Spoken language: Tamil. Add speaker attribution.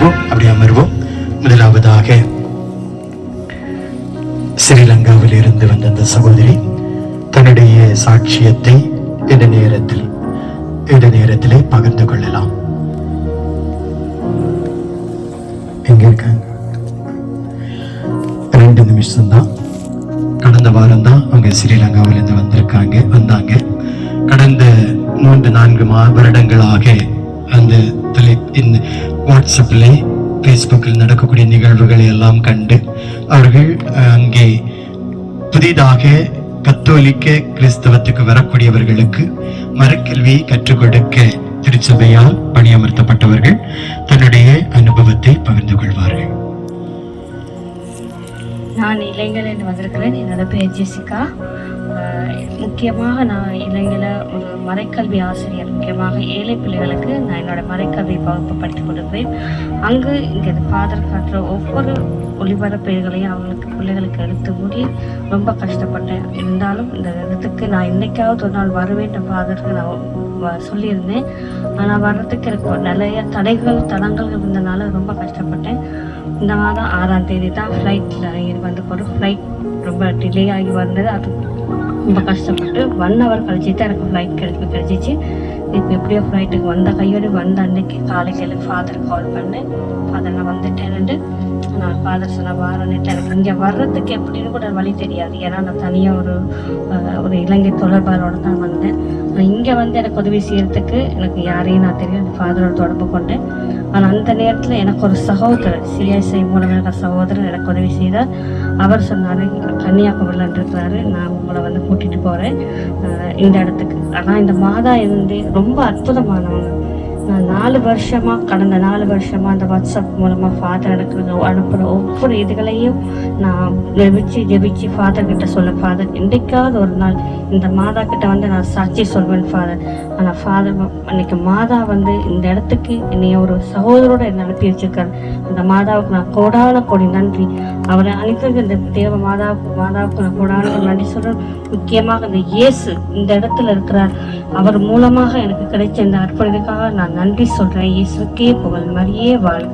Speaker 1: அமர்வோம் அப்படி அமர்வோம். முதலாவதாக ஸ்ரீலங்காவில் இருந்து வந்த அந்த சகோதரி தன்னுடைய சாட்சியத்தை இந்த நேரத்தில் இந்த நேரத்திலே பகிர்ந்து கொள்ளலாம். எங்க இருக்காங்க? ரெண்டு நிமிஷம் தான் கடந்த வாரம் தான் அவங்க ஸ்ரீலங்காவிலிருந்து வந்திருக்காங்க வந்தாங்க. கடந்த மூன்று நான்கு மா வருடங்களாக அந்த தலை இந்த வாட்ஸ்அப்பில் ஃபேஸ்புக்கில் நடக்கக்கூடிய நிகழ்வுகளை எல்லாம் கண்டு அவர்கள் அங்கே புதிதாக கத்தோலிக்க கிறிஸ்தவத்துக்கு வரக்கூடியவர்களுக்கு மரக்கல்வியை கற்றுக் கொடுக்க திருச்சபையால் பணியமர்த்தப்பட்டவர்கள் தன்னுடைய அனுபவத்தை பகிர்ந்து கொள்வார்கள்.
Speaker 2: நான் இளைஞரில் வந்திருக்கிறேன் என்னோட பேர் ஜெசிகா. முக்கியமாக நான் இளைஞர ஒரு மறைக்கல்வி ஆசிரியர் முக்கியமாக ஏழை பிள்ளைகளுக்கு நான் என்னோட மறைக்கல்வி வகுப்பு படித்து கொடுப்பேன் அங்கு இங்கே ஃபாதர் காட்டுற ஒவ்வொரு ஒளிபரப்புகளையும் அவங்களுக்கு பிள்ளைகளுக்கு எடுத்து மூடி ரொம்ப கஷ்டப்பட்டேன். இருந்தாலும் இந்த இடத்துக்கு நான் இன்னைக்காவது ஒரு நாள் வருவேன் ஃபாதருக்கு நான் சொல்லியிருந்தேன். ஆனால் வர்றதுக்கு எனக்கு நிறைய தடைகள் தடங்கள் இருந்தனால ரொம்ப கஷ்டப்பட்டேன். இந்த மாதம் ஆறாம் தேதி தான் ஃப்ளைட்டில் வந்து போகிறோம் ஃப்ளைட் ரொம்ப டிலே ஆகி வந்தது. அது ரொம்ப கஷ்டப்பட்டு ஒன் ஹவர் கழிச்சு தான் எனக்கு ஃப்ளைட் கிடைச்சி கிடைச்சிச்சு. இப்போ எப்படியோ ஃப்ளைட்டுக்கு வந்த கையோடு வந்த அன்னைக்கு காலைக்கு ஃபாதர் கால் பண்ணேன் ஃபாதர் நான் வந்துட்டேன்ட்டு நான் ஃபாதர் சொன்ன வாரன்ட்டு எனக்கு இங்கே வர்றதுக்கு எப்படின்னு கூட வழி தெரியாது. ஏன்னா நான் தனியாக ஒரு ஒரு இலங்கை தொடர்பாளரோட தான் வந்தேன். இங்கே வந்து எனக்கு உதவி செய்யறதுக்கு எனக்கு யாரையும் நான் தெரியும் ஃபாதரோட தொடர்பு கொண்டேன் ஆனால் அந்த நேரத்தில் எனக்கு ஒரு சகோதரர் சிஎஸ்ஐ மூலம் எனக்கு சகோதரர் எனக்கு உதவி செய்தார். அவர் சொன்னார் கன்னியாகுமரியில் இருக்கிறாரு நான் உங்களை வந்து கூட்டிகிட்டு போகிறேன் இந்த இடத்துக்கு. ஆனால் இந்த மாதா இருந்து ரொம்ப அற்புதமானவங்க நான் நாலு வருஷமா கடந்த நாலு வருஷமா அந்த வாட்ஸ்அப் மூலமா ஃபாதர் எனக்கு அனுப்புற ஒவ்வொரு இதுகளையும் நான் ஜெபிச்சு ஜெபிச்சு ஃபாதர் கிட்ட சொல்ல ஃபாதர் என்றைக்காவது ஒரு நாள் இந்த மாதா கிட்ட வந்து நான் சாட்சி சொல்வேன் ஃபாதர் ஆனால் ஃபாதர் அன்னைக்கு மாதா வந்து இந்த இடத்துக்கு என்னைய ஒரு சகோதரோட என்னை அனுப்பி வச்சிருக்காரு. அந்த மாதாவுக்கு நான் கோடான கோடி நன்றி. அவரை அனுப்பி இந்த தேவ மாதாவுக்கு மாதாவுக்கு நான் கோடான கோடி நன்றி சொல்றேன். முக்கியமாக இந்த இயேசு இந்த இடத்துல இருக்கிறார். அவர் மூலமாக எனக்கு கிடைச்ச இந்த அர்ப்பணிக்காக நான் நன்றி சொல்றேன். இயேசுக்கே புகழ். மரியே வாழ்